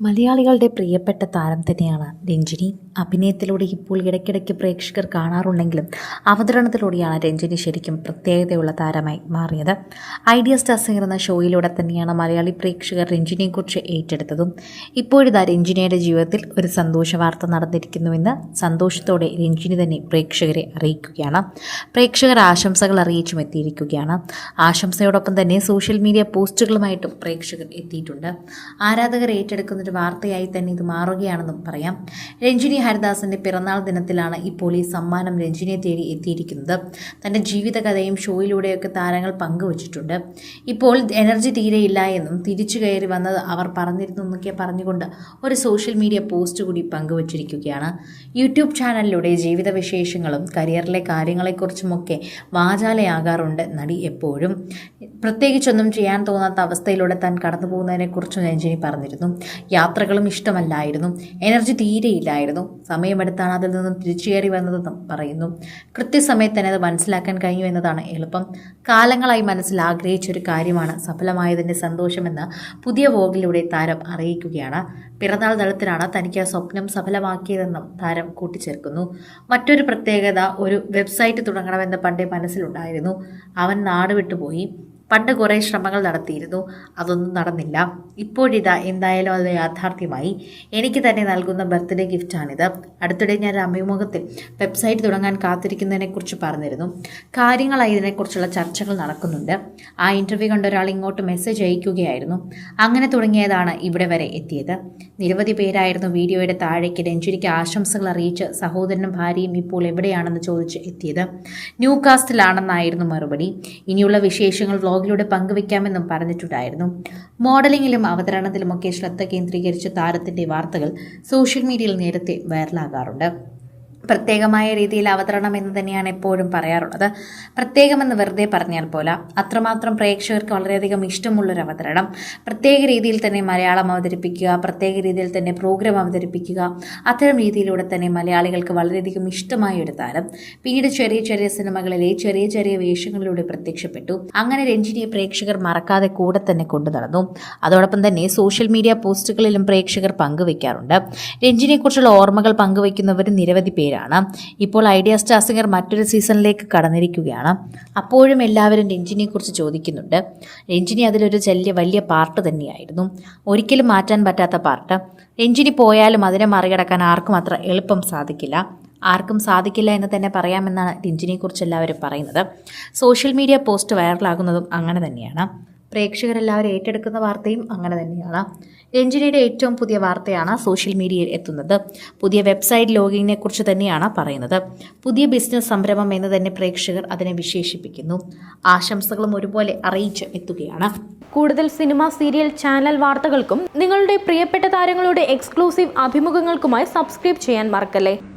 മലയാളികളുടെ പ്രിയപ്പെട്ട താരം തന്നെയാണ് രഞ്ജിനി. അഭിനയത്തിലൂടെ ഇപ്പോൾ ഇടയ്ക്കിടയ്ക്ക് പ്രേക്ഷകർ കാണാറുണ്ടെങ്കിലും അവതരണത്തിലൂടെയാണ് രഞ്ജിനി ശരിക്കും പ്രത്യേകതയുള്ള താരമായി മാറിയത്. ഐഡിയ സ്റ്റാർ സിംഗർ എന്ന ഷോയിലൂടെ തന്നെയാണ് മലയാളി പ്രേക്ഷകർ രഞ്ജിനിയെക്കുറിച്ച് ഏറ്റെടുത്തതും. ഇപ്പോഴിതാ രഞ്ജിനിയുടെ ജീവിതത്തിൽ ഒരു സന്തോഷ വാർത്ത നടന്നിരിക്കുന്നുവെന്ന് സന്തോഷത്തോടെ രഞ്ജിനി തന്നെ പ്രേക്ഷകരെ അറിയിക്കുകയാണ്. പ്രേക്ഷകർ ആശംസകൾ അറിയിച്ചും എത്തിയിരിക്കുകയാണ്. ആശംസയോടൊപ്പം തന്നെ സോഷ്യൽ മീഡിയ പോസ്റ്റുകളുമായിട്ടും പ്രേക്ഷകർ എത്തിയിട്ടുണ്ട്. ആരാധകർ ഏറ്റെടുക്കുന്ന ഒരു വാർത്തയായി തന്നെ ഇത് മാറുകയാണെന്നും പറയാം. രഞ്ജിനി ഹരിദാസിന്റെ പിറന്നാൾ ദിനത്തിലാണ് ഇപ്പോൾ ഈ സമ്മാനം രഞ്ജിനിയെ തേടി എത്തിയിരിക്കുന്നത്. തന്റെ ജീവിതകഥയും ഷോയിലൂടെയൊക്കെ താരങ്ങൾ പങ്കുവച്ചിട്ടുണ്ട്. ഇപ്പോൾ എനർജി തീരെയില്ല എന്നും തിരിച്ചു കയറി വന്നത് അവർ പറഞ്ഞിരുന്നു എന്നൊക്കെ പറഞ്ഞുകൊണ്ട് ഒരു സോഷ്യൽ മീഡിയ പോസ്റ്റ് കൂടി പങ്കുവച്ചിരിക്കുകയാണ്. യൂട്യൂബ് ചാനലിലൂടെ ജീവിത വിശേഷങ്ങളും കരിയറിലെ കാര്യങ്ങളെക്കുറിച്ചുമൊക്കെ വാചാലയാകാറുണ്ട് നടി എപ്പോഴും. പ്രത്യേകിച്ചൊന്നും ചെയ്യാൻ തോന്നാത്ത അവസ്ഥയിലൂടെ താൻ കടന്നു പോകുന്നതിനെക്കുറിച്ചും രഞ്ജിനി പറഞ്ഞിരുന്നു. യാത്രകളും ഇഷ്ടമല്ലായിരുന്നു. എനർജി തീരെയില്ലായിരുന്നു സമയമെടുത്താണ് അതിൽ നിന്നും തിരിച്ചു കയറി വന്നതെന്നും പറയുന്നു. കൃത്യസമയത്ത് തന്നെ അത് മനസ്സിലാക്കാൻ കഴിഞ്ഞു എന്നതാണ് എളുപ്പം. കാലങ്ങളായി മനസ്സിൽ ആഗ്രഹിച്ചൊരു കാര്യമാണ് സഫലമായതിന്റെ സന്തോഷമെന്ന് പുതിയ വോഗിലൂടെ താരം അറിയിക്കുകയാണ്. പിറന്നാൾ തലത്തിലാണ് തനിക്ക് ആ സ്വപ്നം സഫലമാക്കിയതെന്നും താരം കൂട്ടിച്ചേർക്കുന്നു. മറ്റൊരു പ്രത്യേകത ഒരു വെബ്സൈറ്റ് തുടങ്ങണമെന്ന് പണ്ടേ മനസ്സിലുണ്ടായിരുന്നു. അവൻ നാട് വിട്ടുപോയി. പണ്ട് കുറേ ശ്രമങ്ങൾ നടത്തിയിരുന്നു. അതൊന്നും നടന്നില്ല. ഇപ്പോഴിതാ എന്തായാലും അത് യാഥാർത്ഥ്യമായി. എനിക്ക് തന്നെ നൽകുന്ന ബർത്ത്ഡേ ഗിഫ്റ്റാണിത് അടുത്തിടെ ഞാൻ അഭിമുഖത്തിൽ വെബ്സൈറ്റ് തുടങ്ങാൻ കാത്തിരിക്കുന്നതിനെക്കുറിച്ച് പറഞ്ഞിരുന്നു. കാര്യങ്ങളായി ഇതിനെക്കുറിച്ചുള്ള ചർച്ചകൾ നടക്കുന്നുണ്ട്. ആ ഇന്റർവ്യൂ കണ്ട ഒരാൾ ഇങ്ങോട്ട് മെസ്സേജ് അയക്കുകയായിരുന്നു. അങ്ങനെ തുടങ്ങിയതാണ് ഇവിടെ വരെ എത്തിയത്. നിരവധി പേരായിരുന്നു വീഡിയോയുടെ താഴേക്ക് രഞ്ജുരിക്ക് ആശംസകൾ അറിയിച്ച് സഹോദരനും ഭാര്യയും ഇപ്പോൾ എവിടെയാണെന്ന് ചോദിച്ച് എത്തിയത്. ന്യൂ കാസ്റ്റിലാണെന്നായിരുന്നു മറുപടി. ഇനിയുള്ള വിശേഷങ്ങൾ വ്ലോഗിലൂടെ പങ്കുവെക്കാമെന്നും പറഞ്ഞിട്ടുണ്ടായിരുന്നു. മോഡലിംഗിലും അവതരണത്തിലുമൊക്കെ ശ്രദ്ധ കേന്ദ്രീകരിച്ച താരത്തിന്റെ വാർത്തകൾ സോഷ്യൽ മീഡിയയിൽ നേരത്തെ വൈറലാകാറുണ്ട്. പ്രത്യേകമായ രീതിയിൽ അവതരണം എന്ന് തന്നെയാണ് എപ്പോഴും പറയാറുള്ളത്. പ്രത്യേകമെന്ന് വെറുതെ പറഞ്ഞാൽ പോലെ അത്രമാത്രം പ്രേക്ഷകർക്ക് വളരെയധികം ഇഷ്ടമുള്ളൊരു അവതരണം. പ്രത്യേക രീതിയിൽ തന്നെ മലയാളം അവതരിപ്പിക്കുക പ്രത്യേക രീതിയിൽ തന്നെ പ്രോഗ്രാം അവതരിപ്പിക്കുക അത്തരം രീതിയിലൂടെ തന്നെ മലയാളികൾക്ക് വളരെയധികം ഇഷ്ടമായ ഒരു താരം. പിന്നീട് ചെറിയ ചെറിയ സിനിമകളിലെ ചെറിയ ചെറിയ വേഷങ്ങളിലൂടെ പ്രത്യക്ഷപ്പെട്ടു. അങ്ങനെ രഞ്ജിനിയെ പ്രേക്ഷകർ മറക്കാതെ കൂടെ തന്നെ കൊണ്ടു നടന്നു. അതോടൊപ്പം തന്നെ സോഷ്യൽ മീഡിയ പോസ്റ്റുകളിലും പ്രേക്ഷകർ പങ്കുവയ്ക്കാറുണ്ട് രഞ്ജിനിയെക്കുറിച്ചുള്ള ഓർമ്മകൾ പങ്കുവയ്ക്കുന്നവർ നിരവധി പേരാണ്. ഇപ്പോൾ ഐഡിയ സ്റ്റാർ സിംഗർ മറ്റൊരു സീസണിലേക്ക് കടന്നിരിക്കുകയാണ്. അപ്പോഴും എല്ലാവരും രഞ്ജിനിയെക്കുറിച്ച് ചോദിക്കുന്നുണ്ട്. രഞ്ജിനി അതിലൊരു ചെല്ലിയ വലിയ പാർട്ട് തന്നെയായിരുന്നു. ഒരിക്കലും മാറ്റാൻ പറ്റാത്ത പാർട്ട്. രഞ്ജിനി പോയാലും അതിനെ മറികടക്കാൻ ആർക്കും അത്ര എളുപ്പം സാധിക്കില്ല. ആർക്കും സാധിക്കില്ല എന്ന് തന്നെ പറയാമെന്നാണ് രഞ്ജിനിയെക്കുറിച്ച് എല്ലാവരും പറയുന്നത്. സോഷ്യൽ മീഡിയ പോസ്റ്റ് വൈറലാകുന്നതും അങ്ങനെ തന്നെയാണ്. പ്രേക്ഷകരെല്ലാവരും ഏറ്റെടുക്കുന്ന വാർത്തയും അങ്ങനെ തന്നെയാണ്. രഞ്ജിനിയുടെ ഏറ്റവും പുതിയ വാർത്തയാണ് സോഷ്യൽ മീഡിയയിൽ എത്തുന്നത്. പുതിയ വെബ്സൈറ്റ് ലോഗിങ്ങിനെ കുറിച്ച് തന്നെയാണ് പറയുന്നത്. പുതിയ ബിസിനസ് സംരംഭം എന്ന് തന്നെ പ്രേക്ഷകർ അതിനെ വിശേഷിപ്പിക്കുന്നു. ആശംസകളും ഒരുപോലെ അറിയിച്ച് എത്തുകയാണ്. കൂടുതൽ സിനിമ സീരിയൽ ചാനൽ വാർത്തകൾക്കും നിങ്ങളുടെ പ്രിയപ്പെട്ട താരങ്ങളുടെ എക്സ്ക്ലൂസീവ് അഭിമുഖങ്ങൾക്കുമായി സബ്സ്ക്രൈബ് ചെയ്യാൻ മറക്കല്ലേ?